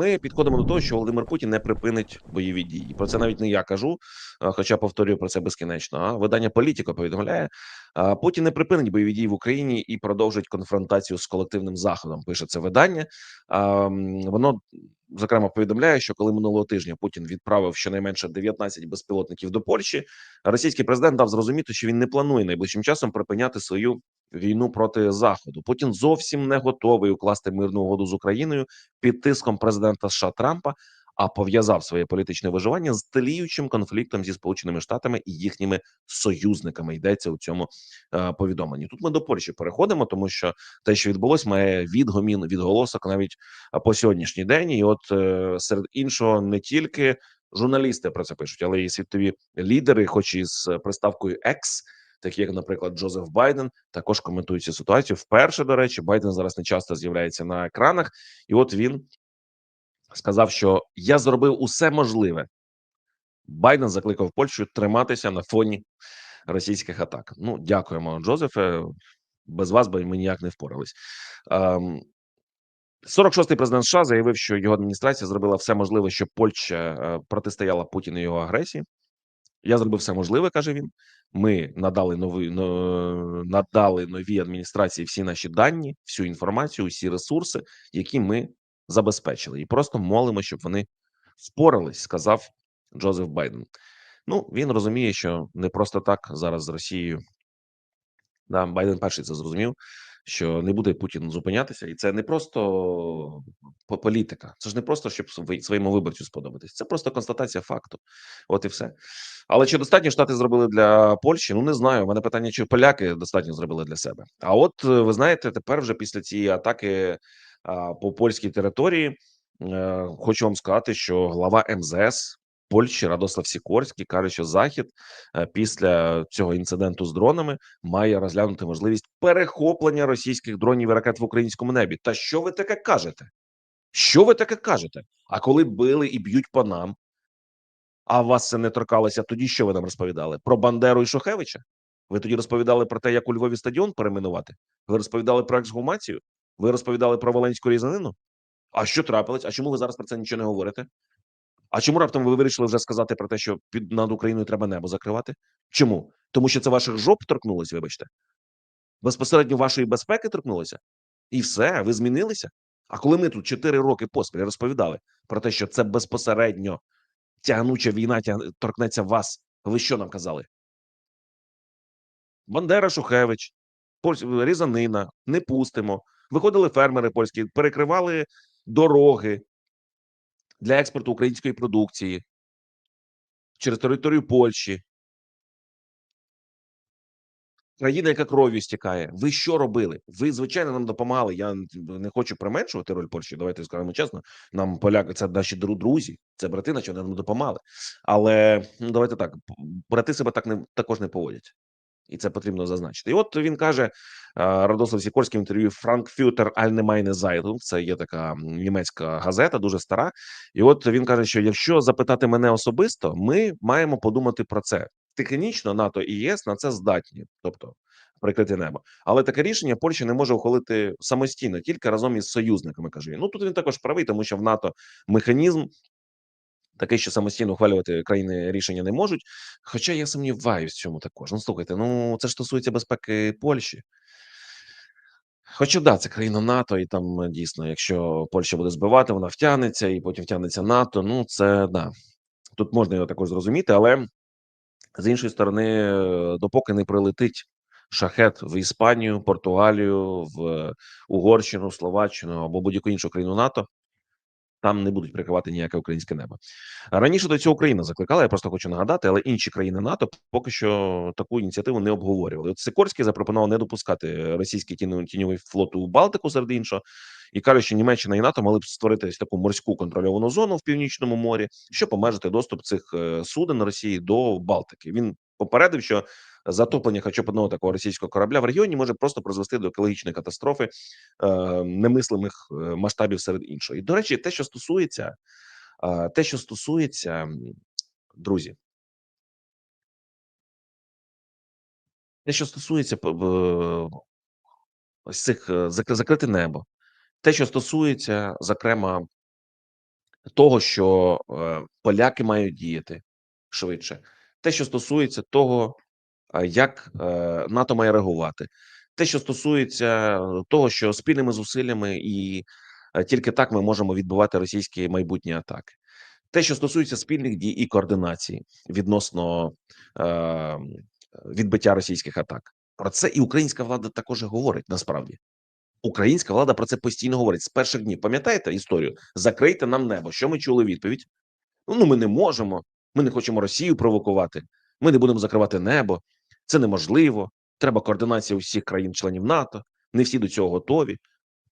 ми підходимо до того, що Володимир Путін не припинить бойові дії. Про це навіть не я кажу, хоча повторюю про це безкінечно. А видання Політіко повідомляє, Путін не припинить бойові дії в Україні і продовжить конфронтацію з колективним заходом. Пише це видання. Воно зокрема повідомляє, що коли минулого тижня Путін відправив щонайменше 19 безпілотників до Польщі, російський президент дав зрозуміти, що він не планує найближчим часом припиняти свою війну проти заходу. Путін зовсім не готовий укласти мирну угоду з Україною під тиском президента США Трампа. А пов'язав своє політичне виживання з тліючим конфліктом зі сполученими штатами і їхніми союзниками. Йдеться у цьому е, повідомленні. Тут ми до Польщі переходимо, тому що те, що відбулось, має відгомін відголосок навіть е, по сьогоднішній день. І от е, серед іншого не тільки журналісти про це пишуть, але і світові лідери, хоч і з приставкою «екс», такі як, наприклад, Джозеф Байден, також коментують цю ситуацію. Вперше до речі, Байден зараз не часто з'являється на екранах, і от він сказав, що я зробив усе можливе. Байден закликав Польщу триматися на фоні російських атак. Ну, дякуємо, Джозефе. Без вас би ми ніяк не впорались. Ем, 46-й президент США заявив, що його адміністрація зробила все можливе, щоб Польща е, протистояла Путіну і його агресії. Я зробив все можливе, каже він. Ми надали нові надали новій адміністрації всі наші дані, всю інформацію, всі ресурси, які ми забезпечили, і просто молимо, щоб вони впорались, сказав Джозеф Байден. Ну він розуміє, що не просто так зараз з Росією. Да, Байден перший це зрозумів, що не буде Путін зупинятися, і це не просто політика. Це ж не просто щоб своєму виборцю сподобатись. Це просто констатація факту. От і все. Але чи достатньо штати зробили для Польщі? Ну не знаю. У мене питання, чи поляки достатньо зробили для себе. А от ви знаєте, тепер вже після цієї атаки по польській території, е, хочу вам сказати, що глава МЗС Польщі Радослав Сікорський каже, що захід е, після цього інциденту з дронами має розглянути можливість перехоплення російських дронів і ракет в українському небі. Та що ви таке кажете? Що ви таке кажете? А коли били і б'ють по нам, а вас це не торкалося, тоді що ви нам розповідали? Про Бандеру і Шухевича? Ви тоді розповідали про те, як у Львові стадіон перейменувати? Ви розповідали про ексгумацію? Ви розповідали про Волинську різанину? А що трапилось? А чому ви зараз про це нічого не говорите? А чому раптом ви вирішили вже сказати про те, що під над Україною треба небо закривати? Чому? Тому що це ваших жоп торкнулося, вибачте. Безпосередньо вашої безпеки торкнулося, і все, ви змінилися. А коли ми тут 4 роки поспіль розповідали про те, що це безпосередньо тягнуча війна торкнеться вас, ви що нам казали? Бандера Шухевич, Різанина, не пустимо. Виходили фермери польські, перекривали дороги для експорту української продукції через територію Польщі. Країна, яка кров'ю стікає. Ви що робили? Ви звичайно нам допомагали. Я не хочу применшувати роль Польщі. Давайте скажемо чесно. Нам поляки це наші друзі, це брати, наче вони нам допомагали. Але ну давайте так: брати себе так не також не поводять, і це потрібно зазначити. І от він каже а, Радослав Сікорський в інтерв'ю Франкфютер Allgemeine Zeitung, Це є така німецька газета, дуже стара. І от він каже, що якщо запитати мене особисто, ми маємо подумати про це. Технічно НАТО і ЄС на це здатні, тобто прикрити небо. Але таке рішення Польща не може ухвалити самостійно, тільки разом із союзниками. каже він. Ну тут він також правий, тому що в НАТО механізм такий, що самостійно ухвалювати країни рішення не можуть. Хоча я сумніваюся в цьому також. Ну слухайте, ну це ж стосується безпеки Польщі. Хоча да, це країна НАТО, і там е, дійсно, якщо Польща буде збивати, вона втягнеться, і потім втягнеться НАТО. Ну це да. Тут можна його також зрозуміти, але з іншої сторони, е, допоки не прилетить шахет в Іспанію, Португалію, в Угорщину, Словаччину або будь-яку іншу країну НАТО, там не будуть прикривати ніяке українське небо. Раніше до цього Україна закликала. Я просто хочу нагадати, але інші країни НАТО поки що таку ініціативу не обговорювали. От Сикорський запропонував не допускати російський тіньовий флот у Балтику серед іншого, і каже, що Німеччина і НАТО мали б створити таку морську контрольовану зону в північному морі, щоб обмежити доступ цих е, суден Росії до Балтики. Він попередив, що затоплення хоча б одного такого російського корабля в регіоні може просто призвести до екологічної катастрофи е, немислимих е, масштабів серед іншого. І до речі, те, що стосується, е, те, що стосується друзі, те, що стосується ось цих е, зак- закрите небо, те, що стосується, зокрема, того, що е, поляки мають діяти швидше, те, що стосується того, як е, НАТО має реагувати, те, що стосується е, того, що спільними зусиллями і е, тільки так ми можемо відбивати російські майбутні атаки. Те, що стосується спільних дій і координації відносно е, відбиття російських атак, про це і українська влада також говорить насправді. Українська влада про це постійно говорить з перших днів. Пам'ятаєте історію? Закрийте нам небо. Що ми чули відповідь? Ну ми не можемо. Ми не хочемо Росію провокувати. Ми не будемо закривати небо. Це неможливо. Треба координація усіх країн-членів НАТО. Не всі до цього готові.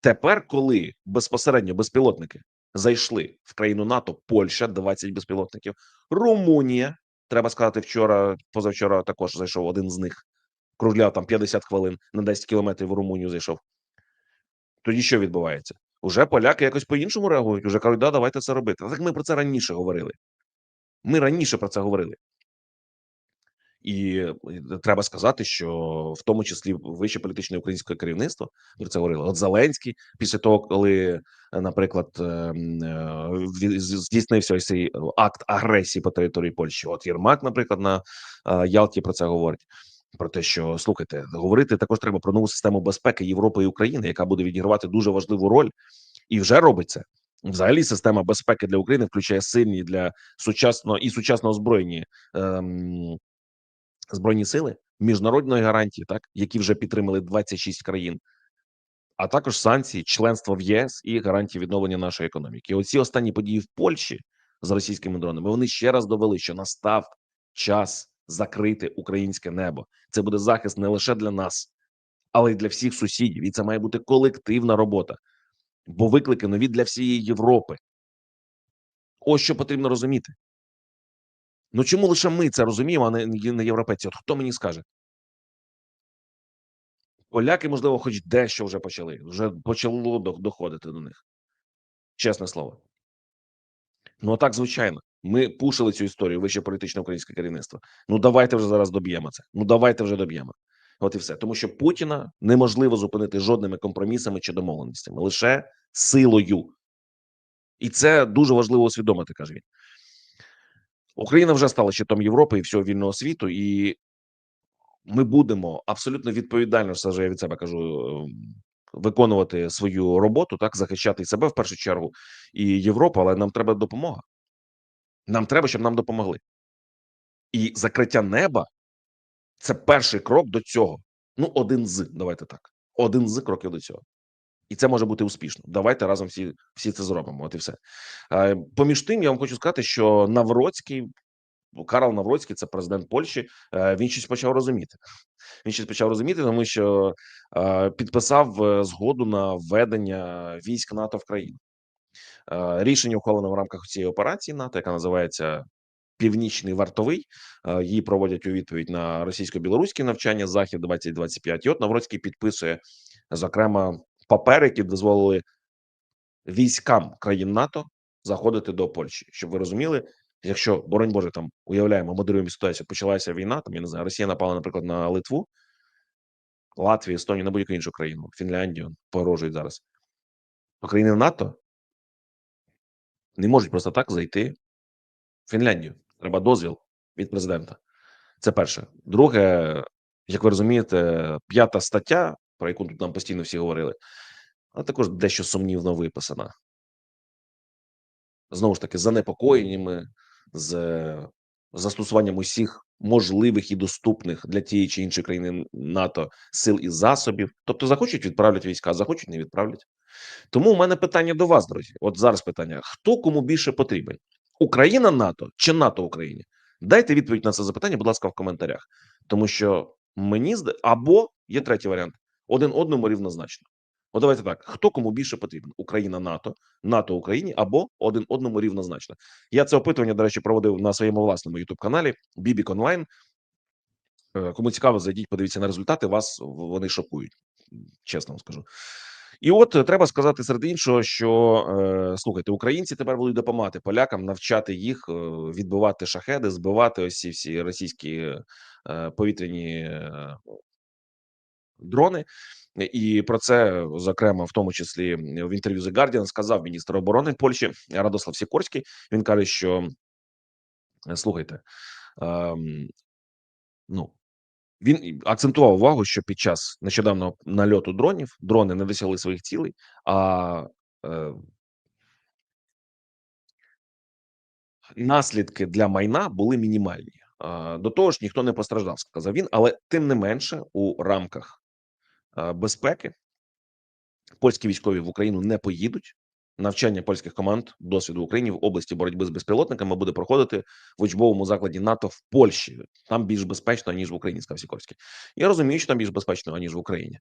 Тепер, коли безпосередньо безпілотники зайшли в країну НАТО, Польща 20 безпілотників, Румунія. Треба сказати, вчора, позавчора також зайшов один з них. Кружляв там 50 хвилин на 10 кілометрів в Румунію зайшов. Тоді що відбувається? Уже поляки якось по-іншому реагують. Уже кажуть, да, давайте це робити. А так ми про це раніше говорили. Ми раніше про це говорили. І е, треба сказати, що в тому числі вище політичне українське керівництво про це говорило. От Зеленський, після того, коли, е, наприклад, ем, е, здійснився цей акт агресії по території Польщі. От Єрмак, наприклад, на Ялті про це говорить. Про те, що слухайте, говорити також треба про нову систему безпеки Європи і України, яка буде відігравати дуже важливу роль, і вже робить це. Взагалі, система безпеки для України включає сильні для сучасного і сучасно озброєні ем, збройні сили, міжнародної гарантії, так які вже підтримали 26 країн, а також санкції, членство в ЄС і гарантії відновлення нашої економіки. І оці останні події в Польщі з російськими дронами вони ще раз довели, що настав час закрити українське небо. Це буде захист не лише для нас, але й для всіх сусідів. І це має бути колективна робота, бо виклики нові для всієї Європи. Ось що потрібно розуміти. Ну чому лише ми це розуміємо, а не, європейці? От хто мені скаже? Поляки, можливо, хоч дещо вже почали. Вже почало доходити до них. Чесне слово. Ну, а так, звичайно. Ми пушили цю історію вище політичне українське керівництво. Ну, давайте вже зараз доб'ємо це. Ну, давайте вже доб'ємо. От і все. Тому що Путіна неможливо зупинити жодними компромісами чи домовленостями, лише силою. І це дуже важливо усвідомити, каже він. Україна вже стала щитом Європи і всього вільного світу, і ми будемо абсолютно відповідально, все ж я від себе кажу, ем, виконувати свою роботу, так захищати себе в першу чергу і Європу, але нам треба допомога. Нам треба, щоб нам допомогли. І закриття неба це перший крок до цього. Ну, один з давайте так. Один з кроків до цього. І це може бути успішно. Давайте разом всі всі це зробимо. От і все. Поміж тим, я вам хочу сказати, що Навроцький, Карл Навроцький, це президент Польщі. е, Він щось почав розуміти. Він щось почав розуміти, тому що е, підписав е, згоду на введення військ НАТО в країну. Рішення ухвалено в рамках цієї операції НАТО, яка називається Північний вартовий. Її проводять у відповідь на російсько-білоруське навчання Захід 2025 І от Навроцький підписує зокрема папери, які дозволили військам країн НАТО заходити до Польщі, щоб ви розуміли. Якщо боронь Боже, там уявляємо, модеруємо ситуацію, почалася війна, там я не знаю, Росія напала, наприклад, на Литву, Латвію, Естонію, на будь-яку іншу країну, Фінляндію погрожують зараз. То країни НАТО не можуть просто так зайти в Фінляндію. Треба дозвіл від президента. Це перше. Друге, як ви розумієте, п'ята стаття, про яку тут нам постійно всі говорили, вона також дещо сумнівно виписана. Знову ж таки, занепокоєннями, з застосуванням усіх можливих і доступних для тієї чи іншої країни НАТО сил і засобів. Тобто, захочуть відправлять війська, захочуть не відправлять. Тому у мене питання до вас, друзі. От зараз питання: хто кому більше потрібен? Україна НАТО чи НАТО Україні? Дайте відповідь на це запитання, будь ласка, в коментарях. Тому що мені зда... або є третій варіант: один одному рівнозначно. От давайте так: хто кому більше потрібен? Україна НАТО, НАТО Україні або один одному рівнозначно. Я це опитування, до речі, проводив на своєму власному youtube каналі Бібік Онлайн. Е, Кому цікаво, зайдіть, подивіться на результати. Вас вони шокують, чесно вам скажу. І от е, треба сказати серед іншого, що е, слухайте, українці тепер будуть допомагати полякам навчати їх е, відбивати шахеди, збивати ось ці всі російські е, повітряні дрони. І про це зокрема, в тому числі в інтерв'ю The Guardian сказав міністр оборони Польщі Радослав Сікорський. Він каже, що слухайте, ем, ну він акцентував увагу, що під час нещодавнього нальоту дронів дрони не досягли своїх цілей, а е, наслідки для майна були мінімальні. До того ж, ніхто не постраждав, сказав він. Але тим не менше, у рамках безпеки польські військові в Україну не поїдуть. Навчання польських команд досвіду в Україні в області боротьби з безпілотниками буде проходити в учбовому закладі НАТО в Польщі. Там більш безпечно ніж в Україні. сказав Сікорський. Я розумію, що там більш безпечно ніж в Україні.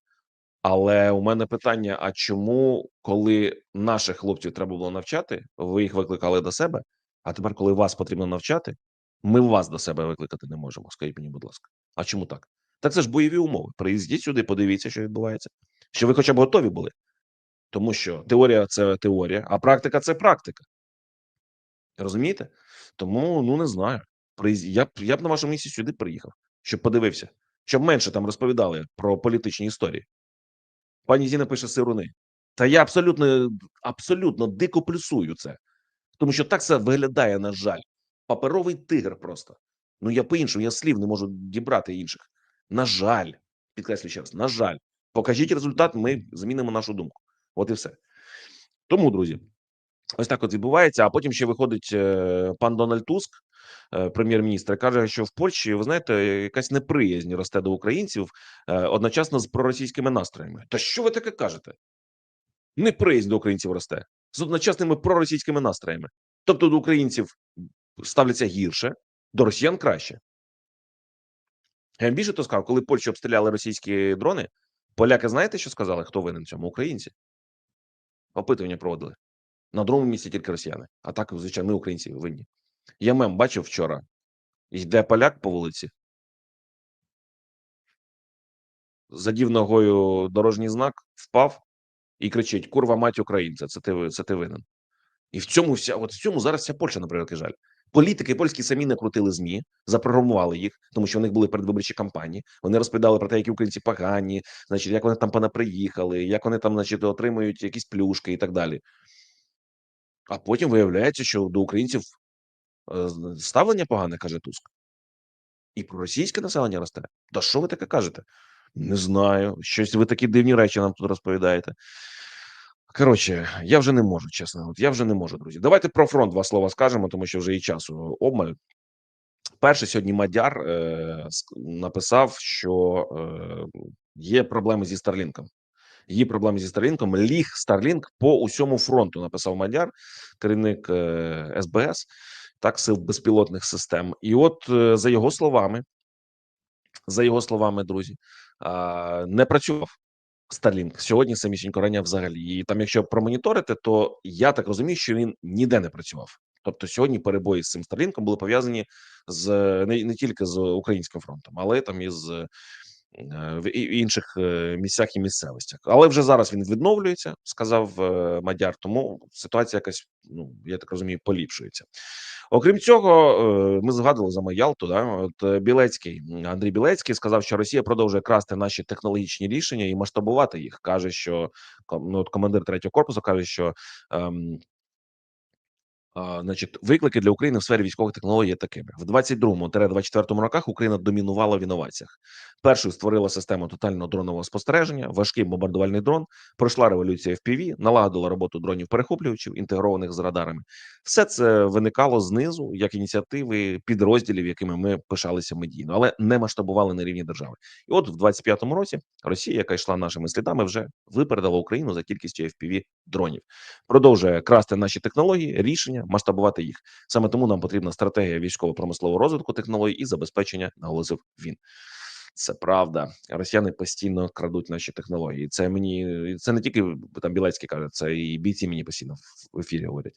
Але у мене питання: а чому, коли наших хлопців треба було навчати, ви їх викликали до себе? А тепер, коли вас потрібно навчати, ми вас до себе викликати не можемо. Скажіть мені, будь ласка, а чому так? Так це ж бойові умови. Приїздіть сюди, подивіться, що відбувається. Що ви хоча б готові були, тому що теорія це теорія, а практика це практика. Розумієте? Тому ну не знаю. Я б я б на вашому місці сюди приїхав, щоб подивився, щоб менше там розповідали про політичні історії. Пані Зіна пише сируни. Та я абсолютно абсолютно дико плюсую це, тому що так це виглядає, на жаль, паперовий тигр. Просто ну я по іншому, я слів не можу дібрати інших. На жаль, підкреслю ще раз, на жаль, покажіть результат, ми змінимо нашу думку. От і все. Тому, друзі, ось так от відбувається. А потім ще виходить е, пан Дональд Туск, е, прем'єр-міністр, каже, що в Польщі, ви знаєте, якась неприязнь росте до українців одночасно з проросійськими настроями. Та що ви таке кажете? Неприязнь до українців росте з одночасними проросійськими настроями. Тобто до українців ставляться гірше, до росіян краще. Я більше то сказав, коли Польщу обстріляли російські дрони, поляки знаєте, що сказали? Хто винен цьому? Українці. Опитування проводили. На другому місці тільки росіяни. А так, звичайно, ми українці винні. Я мем бачив вчора. Йде поляк по вулиці. Задів ногою дорожній знак, впав і кричить: Курва мать українця, це ти це ти винен. І в цьому вся от в цьому зараз вся Польща, наприклад, жаль. Політики польські самі не крутили змі, запрограмували їх, тому що у них були передвиборчі кампанії. Вони розповідали про те, які українці погані, значить, як вони там понаприїхали, як вони там, значить, отримують якісь плюшки і так далі. А потім виявляється, що до українців е, ставлення погане, каже Туск. І про російське населення росте. Та що ви таке кажете? Не знаю. Щось ви такі дивні речі нам тут розповідаєте. Коротше, я вже не можу, чесно. От я вже не можу, друзі. Давайте про фронт два слова скажемо, тому що вже і часу обмаль. Перший сьогодні Мадяр е, написав, що е, є проблеми зі Старлінком. Є проблеми зі Старлінком. Ліг Старлінк по усьому фронту. Написав Мадяр, керівник е, СБС, так сил безпілотних систем. І от е, за його словами, за його словами, друзі, е, не працював. Starlink сьогодні самісінько рання взагалі, і там, якщо промоніторити, то я так розумію, що він ніде не працював. Тобто сьогодні перебої з цим Starlink були пов'язані з не, не тільки з українським фронтом, але там і з Е, в інших е, місцях і місцевостях, але вже зараз він відновлюється, сказав е, Мадяр. Тому ситуація якась, ну я так розумію, поліпшується. Окрім цього, ми згадували за Маялту. Да? От Білецький Андрій Білецький сказав, що Росія продовжує красти наші технологічні рішення і масштабувати їх. каже, що ну, от командир третього корпусу каже, що ем, Значить, виклики для України в сфері військових технологій є такими: в 22-24 роках Україна домінувала в інноваціях. Першою створила систему тотального дронового спостереження, важкий бомбардувальний дрон, пройшла революція FPV, налагодила роботу дронів перехоплювачів, інтегрованих з радарами. Все це виникало знизу як ініціативи підрозділів, якими ми пишалися медійно, але не масштабували на рівні держави. І от в 25-му році Росія, яка йшла нашими слідами, вже випередила Україну за кількістю FPV дронів, продовжує красти наші технології, рішення масштабувати їх. Саме тому нам потрібна стратегія військово-промислового розвитку технологій і забезпечення, наголосив він. Це правда. Росіяни постійно крадуть наші технології. Це мені це не тільки там Білецький каже, це і бійці мені постійно в ефірі говорять.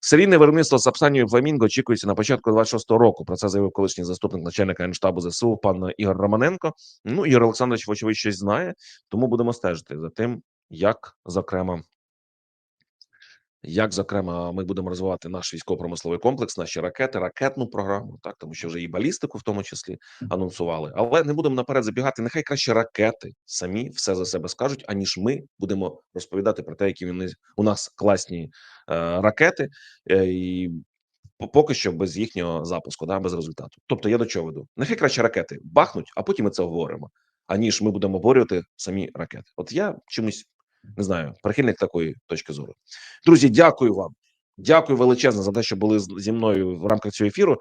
Серійне виробництво з Апсанію Фламінго очікується на початку 26-го року. Про це заявив колишній заступник начальника генштабу ЗСУ пан Ігор Романенко. Ну Ігор Олександрович, вочевидь, щось знає, тому будемо стежити за тим, як зокрема Як, зокрема, ми будемо розвивати наш військово-промисловий комплекс, наші ракети, ракетну програму, так тому що вже і балістику, в тому числі, анонсували. Але не будемо наперед забігати. Нехай краще ракети самі все за себе скажуть, аніж ми будемо розповідати про те, які вони у нас класні е, ракети, е, і поки що без їхнього запуску, да, без результату. Тобто я до чого веду? Нехай краще ракети бахнуть, а потім ми це говоримо, аніж ми будемо обговорювати самі ракети. От я чомусь не знаю, прихильник такої точки зору. Друзі, дякую вам. Дякую величезно за те, що були зі мною в рамках цього ефіру.